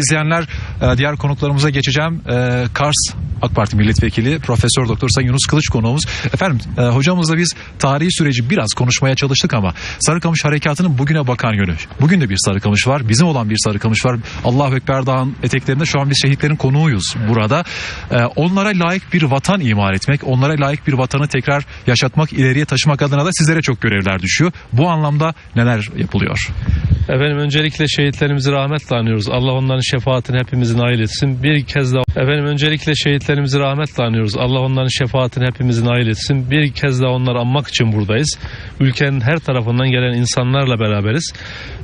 İzleyenler e, diğer konuklarımıza geçeceğim. E, Kars AK Parti Milletvekili Profesör Doktor Sayın Yunus Kılıç konuğumuz. Efendim e, hocamızla biz tarihi süreci biraz konuşmaya çalıştık ama Sarıkamış Harekatı'nın bugüne bakan yönü. Bugün de bir Sarıkamış var. Bizim olan bir Sarıkamış var. Allahu Ekber Dağı'nın eteklerinde şu an biz şehitlerin konuğuyuz burada. Onlara layık bir vatan imal etmek, onlara layık bir vatanı tekrar yaşatmak, ileriye taşımak adına da sizlere çok görevler düşüyor. Bu anlamda neler yapılıyor? Efendim öncelikle şehitlerimizi rahmetle anıyoruz. Allah onların şefaatini hepimizin nail etsin. Bir kez daha efendim öncelikle şehitlerimizi rahmetle anıyoruz. Allah onların şefaatini hepimizin nail etsin. Bir kez daha onları anmak için buradayız. Ülkenin her tarafından gelen insanlarla beraberiz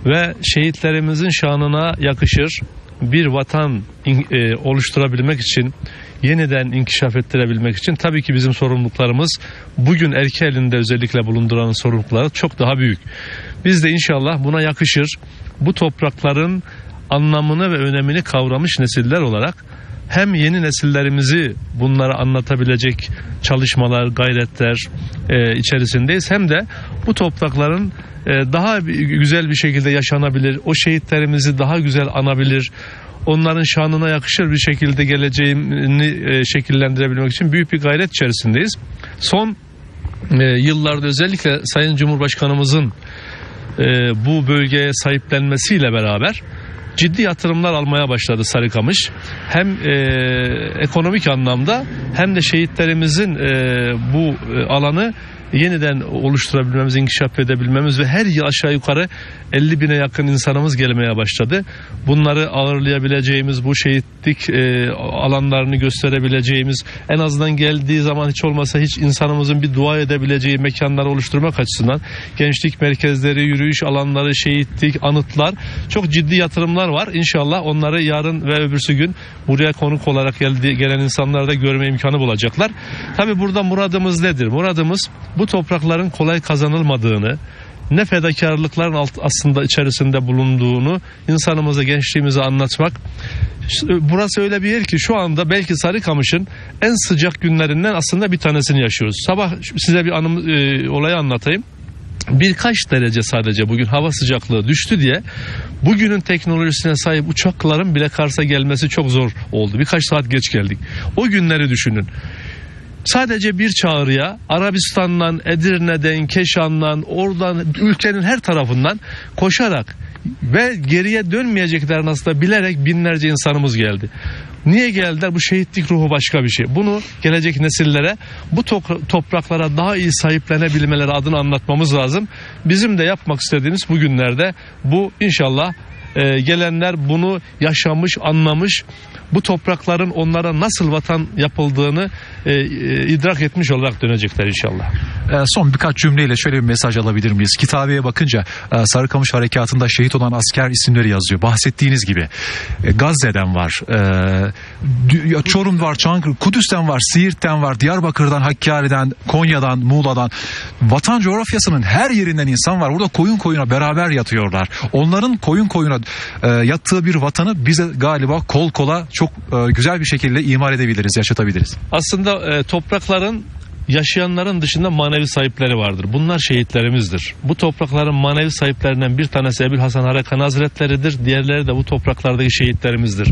ve şehitlerimizin şanına yakışır bir vatan e, oluşturabilmek için yeniden inkişaf ettirebilmek için tabii ki bizim sorumluluklarımız bugün erki elinde özellikle bulunduran sorumlulukları çok daha büyük. Biz de inşallah buna yakışır bu toprakların anlamını ve önemini kavramış nesiller olarak hem yeni nesillerimizi bunlara anlatabilecek çalışmalar, gayretler e, içerisindeyiz hem de bu toprakların daha bir- güzel bir şekilde yaşanabilir, o şehitlerimizi daha güzel anabilir, onların şanına yakışır bir şekilde geleceğini e, şekillendirebilmek için büyük bir gayret içerisindeyiz. Son e, yıllarda özellikle Sayın Cumhurbaşkanımızın e, bu bölgeye sahiplenmesiyle beraber ciddi yatırımlar almaya başladı Sarıkamış. Hem e, ekonomik anlamda hem de şehitlerimizin e, bu e, alanı yeniden oluşturabilmemiz, inkişaf edebilmemiz ve her yıl aşağı yukarı 50 bine yakın insanımız gelmeye başladı. Bunları ağırlayabileceğimiz, bu şehitlik e, alanlarını gösterebileceğimiz, en azından geldiği zaman hiç olmasa hiç insanımızın bir dua edebileceği mekanları oluşturmak açısından gençlik merkezleri, yürüyüş alanları, şehitlik, anıtlar çok ciddi yatırımlar var. İnşallah onları yarın ve öbürsü gün buraya konuk olarak geldi, gelen insanlar da görme imkanı bulacaklar. Tabi burada muradımız nedir? Muradımız bu toprakların kolay kazanılmadığını, ne fedakarlıkların alt, aslında içerisinde bulunduğunu insanımıza, gençliğimize anlatmak. Burası öyle bir yer ki şu anda belki Sarıkamış'ın en sıcak günlerinden aslında bir tanesini yaşıyoruz. Sabah size bir anım, e, olayı anlatayım birkaç derece sadece bugün hava sıcaklığı düştü diye bugünün teknolojisine sahip uçakların bile Kars'a gelmesi çok zor oldu. Birkaç saat geç geldik. O günleri düşünün. Sadece bir çağrıya Arabistan'dan, Edirne'den, Keşan'dan, oradan ülkenin her tarafından koşarak ve geriye dönmeyeceklerini aslında bilerek binlerce insanımız geldi. Niye geldiler? Bu şehitlik ruhu başka bir şey. Bunu gelecek nesillere bu topraklara daha iyi sahiplenebilmeleri adına anlatmamız lazım. Bizim de yapmak istediğimiz bugünlerde bu inşallah e, gelenler bunu yaşamış, anlamış, bu toprakların onlara nasıl vatan yapıldığını e, e, idrak etmiş olarak dönecekler inşallah. E, son birkaç cümleyle şöyle bir mesaj alabilir miyiz? Kitabeye bakınca e, Sarıkamış Harekatı'nda şehit olan asker isimleri yazıyor. Bahsettiğiniz gibi e, Gazze'den var, e, Çorum var, Çankırı, Kudüs'ten var, Siirt'ten var, Diyarbakır'dan, Hakkari'den, Konya'dan, Muğla'dan. Vatan coğrafyasının her yerinden insan var. Burada koyun koyuna beraber yatıyorlar. Onların koyun koyuna e, yattığı bir vatanı bize galiba kol kola çok e, güzel bir şekilde imal edebiliriz, yaşatabiliriz. Aslında e, toprakların yaşayanların dışında manevi sahipleri vardır. Bunlar şehitlerimizdir. Bu toprakların manevi sahiplerinden bir tanesi Ebu Hasan Harekan Hazretleri'dir. Diğerleri de bu topraklardaki şehitlerimizdir.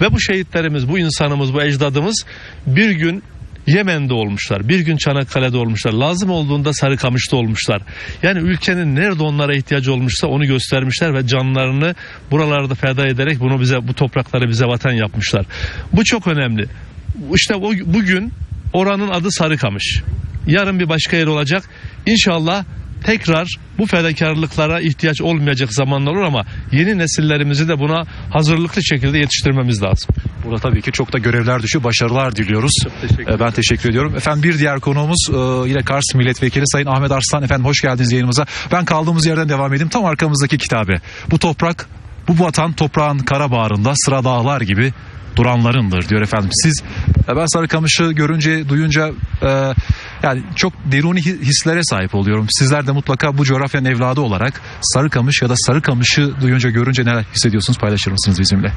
Ve bu şehitlerimiz, bu insanımız, bu ecdadımız bir gün Yemen'de olmuşlar. Bir gün Çanakkale'de olmuşlar. Lazım olduğunda Sarıkamış'ta olmuşlar. Yani ülkenin nerede onlara ihtiyacı olmuşsa onu göstermişler ve canlarını buralarda feda ederek bunu bize bu toprakları bize vatan yapmışlar. Bu çok önemli. İşte o, bugün oranın adı Sarıkamış. Yarın bir başka yer olacak. İnşallah tekrar bu fedakarlıklara ihtiyaç olmayacak zamanlar olur ama yeni nesillerimizi de buna hazırlıklı şekilde yetiştirmemiz lazım. Burada tabii ki çok da görevler düşüyor. Başarılar diliyoruz. teşekkür Ee, Ben teşekkür ediyorum. Efendim bir diğer konuğumuz e, yine Kars Milletvekili Sayın Ahmet Arslan. Efendim hoş geldiniz yayınımıza. Ben kaldığımız yerden devam edeyim. Tam arkamızdaki kitabe. Bu toprak, bu vatan toprağın kara bağrında sıra dağlar gibi duranlarındır diyor efendim. Siz e, ben Sarıkamış'ı görünce, duyunca e, yani çok deruni hi- hislere sahip oluyorum. Sizler de mutlaka bu coğrafyanın evladı olarak Sarıkamış ya da Sarıkamış'ı duyunca, görünce neler hissediyorsunuz paylaşır mısınız bizimle?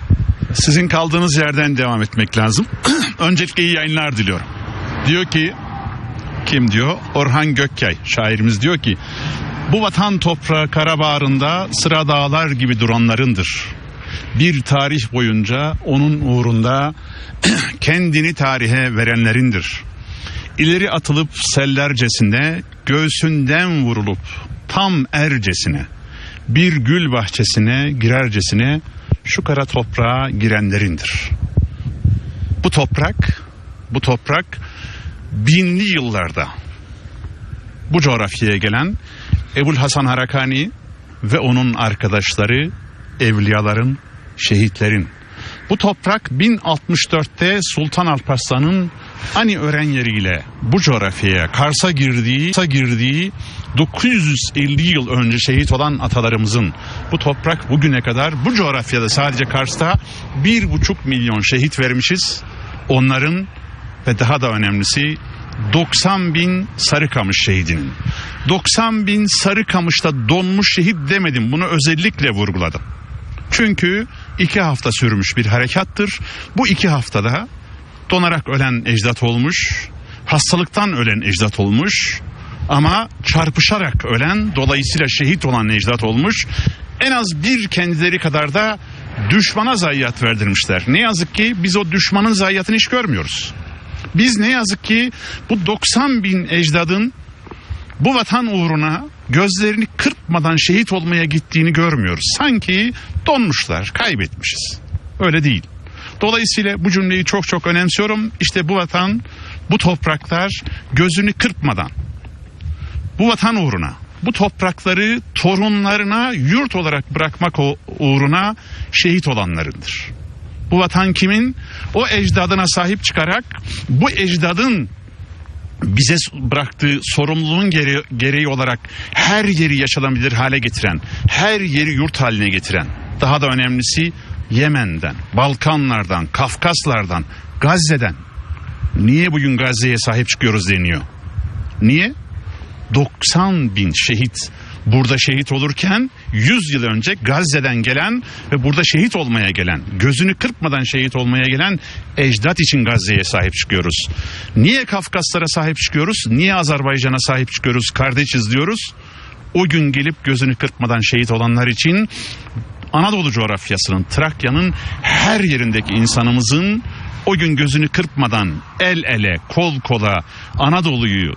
Sizin kaldığınız yerden devam etmek lazım. Öncelikle iyi yayınlar diliyorum. Diyor ki kim diyor? Orhan Gökkay şairimiz diyor ki bu vatan toprağı Karabağrı'nda sıra dağlar gibi duranlarındır. Bir tarih boyunca onun uğrunda kendini tarihe verenlerindir. İleri atılıp sellercesine, göğsünden vurulup tam ercesine, bir gül bahçesine girercesine şu kara toprağa girenlerindir. Bu toprak, bu toprak binli yıllarda bu coğrafyaya gelen Ebul Hasan Harakani ve onun arkadaşları evliyaların, şehitlerin. Bu toprak 1064'te Sultan Alparslan'ın Ani öğren yeriyle bu coğrafyaya Kars'a girdiği, Kars'a girdiği 950 yıl önce şehit olan atalarımızın bu toprak bugüne kadar bu coğrafyada sadece Kars'ta bir buçuk milyon şehit vermişiz. Onların ve daha da önemlisi 90 bin Sarıkamış şehidinin. 90 bin Sarıkamış'ta donmuş şehit demedim. Bunu özellikle vurguladım. Çünkü iki hafta sürmüş bir harekattır. Bu iki haftada donarak ölen ecdat olmuş, hastalıktan ölen ecdat olmuş ama çarpışarak ölen, dolayısıyla şehit olan ecdat olmuş. En az bir kendileri kadar da düşmana zayiat verdirmişler. Ne yazık ki biz o düşmanın zayiatını hiç görmüyoruz. Biz ne yazık ki bu 90 bin ecdadın bu vatan uğruna gözlerini kırpmadan şehit olmaya gittiğini görmüyoruz. Sanki donmuşlar, kaybetmişiz. Öyle değil. Dolayısıyla bu cümleyi çok çok önemsiyorum. İşte bu vatan, bu topraklar gözünü kırpmadan bu vatan uğruna, bu toprakları torunlarına yurt olarak bırakmak uğruna şehit olanlarındır. Bu vatan kimin? O ecdadına sahip çıkarak bu ecdadın bize bıraktığı sorumluluğun gere- gereği olarak her yeri yaşanabilir hale getiren, her yeri yurt haline getiren, daha da önemlisi Yemen'den, Balkanlardan, Kafkaslardan, Gazze'den. Niye bugün Gazze'ye sahip çıkıyoruz deniyor? Niye? 90 bin şehit burada şehit olurken 100 yıl önce Gazze'den gelen ve burada şehit olmaya gelen, gözünü kırpmadan şehit olmaya gelen ecdat için Gazze'ye sahip çıkıyoruz. Niye Kafkaslara sahip çıkıyoruz? Niye Azerbaycan'a sahip çıkıyoruz? Kardeşiz diyoruz. O gün gelip gözünü kırpmadan şehit olanlar için Anadolu coğrafyasının, Trakya'nın her yerindeki insanımızın o gün gözünü kırpmadan el ele, kol kola Anadolu'yu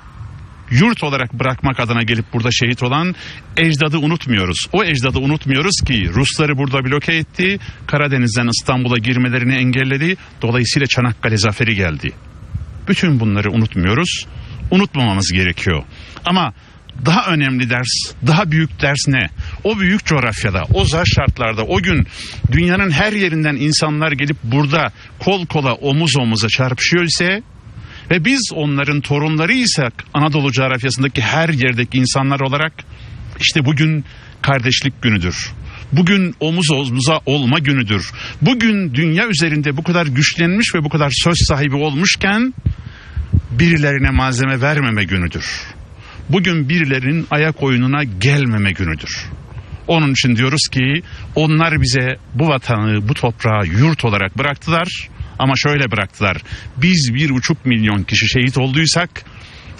yurt olarak bırakmak adına gelip burada şehit olan ecdadı unutmuyoruz. O ecdadı unutmuyoruz ki Rusları burada bloke etti, Karadeniz'den İstanbul'a girmelerini engelledi, dolayısıyla Çanakkale zaferi geldi. Bütün bunları unutmuyoruz, unutmamamız gerekiyor. Ama daha önemli ders, daha büyük ders ne? O büyük coğrafyada, o zar şartlarda, o gün dünyanın her yerinden insanlar gelip burada kol kola, omuz omuza çarpışıyor ise ve biz onların torunlarıysak Anadolu coğrafyasındaki her yerdeki insanlar olarak işte bugün kardeşlik günüdür. Bugün omuz omuza olma günüdür. Bugün dünya üzerinde bu kadar güçlenmiş ve bu kadar söz sahibi olmuşken birilerine malzeme vermeme günüdür. Bugün birilerinin ayak oyununa gelmeme günüdür. Onun için diyoruz ki onlar bize bu vatanı, bu toprağı yurt olarak bıraktılar. Ama şöyle bıraktılar. Biz bir buçuk milyon kişi şehit olduysak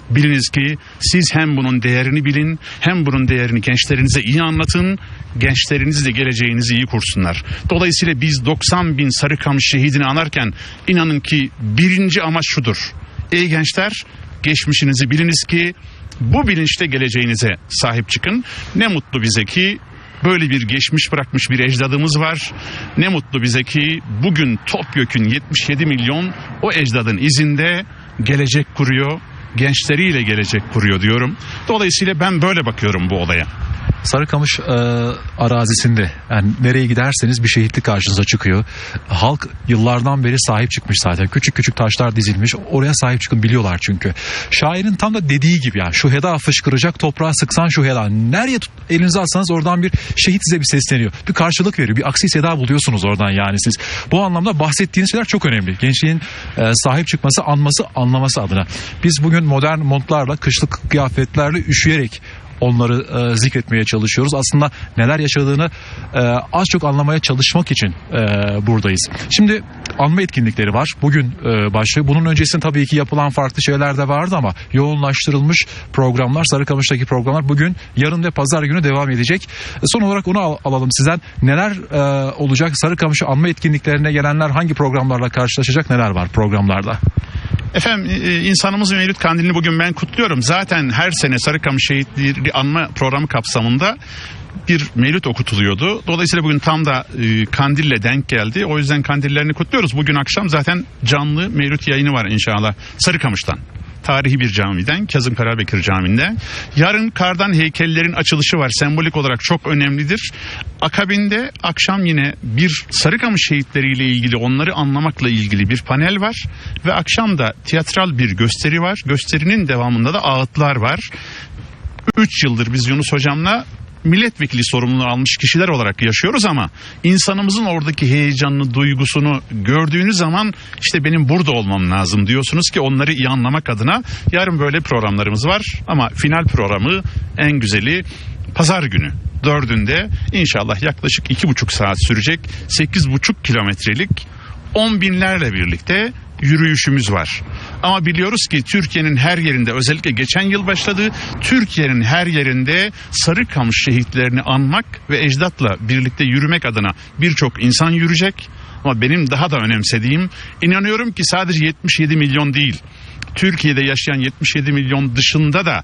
biliniz ki siz hem bunun değerini bilin hem bunun değerini gençlerinize iyi anlatın. Gençleriniz de geleceğinizi iyi kursunlar. Dolayısıyla biz 90 bin Sarıkamış şehidini anarken inanın ki birinci amaç şudur. Ey gençler geçmişinizi biliniz ki bu bilinçle geleceğinize sahip çıkın. Ne mutlu bize ki böyle bir geçmiş bırakmış bir ecdadımız var. Ne mutlu bize ki bugün topyekün 77 milyon o ecdadın izinde gelecek kuruyor. Gençleriyle gelecek kuruyor diyorum. Dolayısıyla ben böyle bakıyorum bu olaya. Sarıkamış e, arazisinde yani nereye giderseniz bir şehitlik karşınıza çıkıyor. Halk yıllardan beri sahip çıkmış zaten. Küçük küçük taşlar dizilmiş. Oraya sahip çıkın biliyorlar çünkü. Şairin tam da dediği gibi yani şu heda fışkıracak toprağa sıksan şu heda. Nereye tut, elinize alsanız oradan bir şehit size bir sesleniyor. Bir karşılık veriyor. Bir aksi seda buluyorsunuz oradan yani siz. Bu anlamda bahsettiğiniz şeyler çok önemli. Gençliğin e, sahip çıkması, anması, anlaması adına. Biz bugün modern montlarla, kışlık kıyafetlerle üşüyerek onları e, zikretmeye çalışıyoruz. Aslında neler yaşadığını e, az çok anlamaya çalışmak için e, buradayız. Şimdi anma etkinlikleri var. Bugün e, başlıyor. Bunun öncesinde tabii ki yapılan farklı şeyler de vardı ama yoğunlaştırılmış programlar, Sarıkamış'taki programlar bugün, yarın ve pazar günü devam edecek. E, son olarak onu al- alalım sizden. Neler e, olacak? Sarıkamış'ı anma etkinliklerine gelenler hangi programlarla karşılaşacak? Neler var programlarda? Efendim e, insanımız Mevlüt Kandilini bugün ben kutluyorum. Zaten her sene Sarıkamış Şehitleri Anma Programı kapsamında bir mevlüt okutuluyordu. Dolayısıyla bugün tam da e, Kandil'le denk geldi. O yüzden Kandillerini kutluyoruz. Bugün akşam zaten canlı mevlüt yayını var inşallah Sarıkamış'tan. Tarihi bir camiden, Kazım Karabekir Camii'nde. Yarın kardan heykellerin açılışı var. Sembolik olarak çok önemlidir. Akabinde akşam yine bir Sarıkamış şehitleriyle ilgili, onları anlamakla ilgili bir panel var. Ve akşam da tiyatral bir gösteri var. Gösterinin devamında da ağıtlar var. 3 yıldır biz Yunus hocamla milletvekili sorumluluğu almış kişiler olarak yaşıyoruz ama insanımızın oradaki heyecanını, duygusunu gördüğünüz zaman işte benim burada olmam lazım diyorsunuz ki onları iyi anlamak adına yarın böyle programlarımız var ama final programı en güzeli pazar günü dördünde inşallah yaklaşık iki buçuk saat sürecek sekiz buçuk kilometrelik on binlerle birlikte yürüyüşümüz var. Ama biliyoruz ki Türkiye'nin her yerinde özellikle geçen yıl başladı. Türkiye'nin her yerinde Sarıkamış şehitlerini anmak ve ecdatla birlikte yürümek adına birçok insan yürüyecek. Ama benim daha da önemsediğim inanıyorum ki sadece 77 milyon değil. Türkiye'de yaşayan 77 milyon dışında da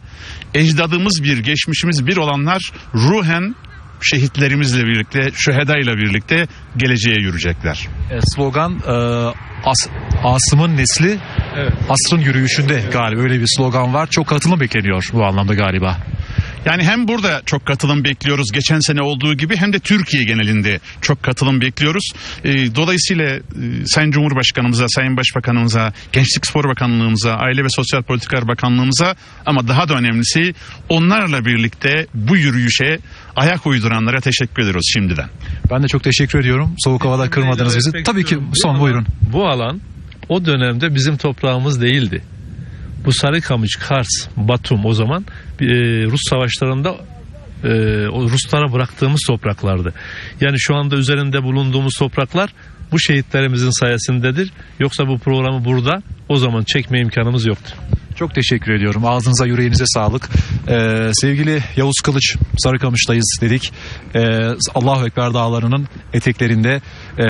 ecdadımız bir, geçmişimiz bir olanlar ruhen şehitlerimizle birlikte, şüheda ile birlikte geleceğe yürüyecekler. E, slogan e, As- Asım'ın nesli Evet. asrın yürüyüşünde galiba öyle bir slogan var. Çok katılım bekleniyor bu anlamda galiba. Yani hem burada çok katılım bekliyoruz geçen sene olduğu gibi hem de Türkiye genelinde çok katılım bekliyoruz. Ee, dolayısıyla e, Sayın Cumhurbaşkanımıza, Sayın Başbakanımıza, Gençlik Spor Bakanlığımıza, Aile ve Sosyal Politikalar Bakanlığımıza ama daha da önemlisi onlarla birlikte bu yürüyüşe ayak uyduranlara teşekkür ediyoruz şimdiden. Ben de çok teşekkür ediyorum. Soğuk havada kırmadınız bizi. Tabii ki son buyurun. Bu alan o dönemde bizim toprağımız değildi. Bu Sarıkamış, Kars, Batum o zaman e, Rus savaşlarında e, Ruslara bıraktığımız topraklardı. Yani şu anda üzerinde bulunduğumuz topraklar bu şehitlerimizin sayesindedir. Yoksa bu programı burada o zaman çekme imkanımız yoktu. Çok teşekkür ediyorum. Ağzınıza yüreğinize sağlık. Ee, sevgili Yavuz Kılıç Sarıkamış'tayız dedik. Ee, Allahu Ekber dağlarının eteklerinde e,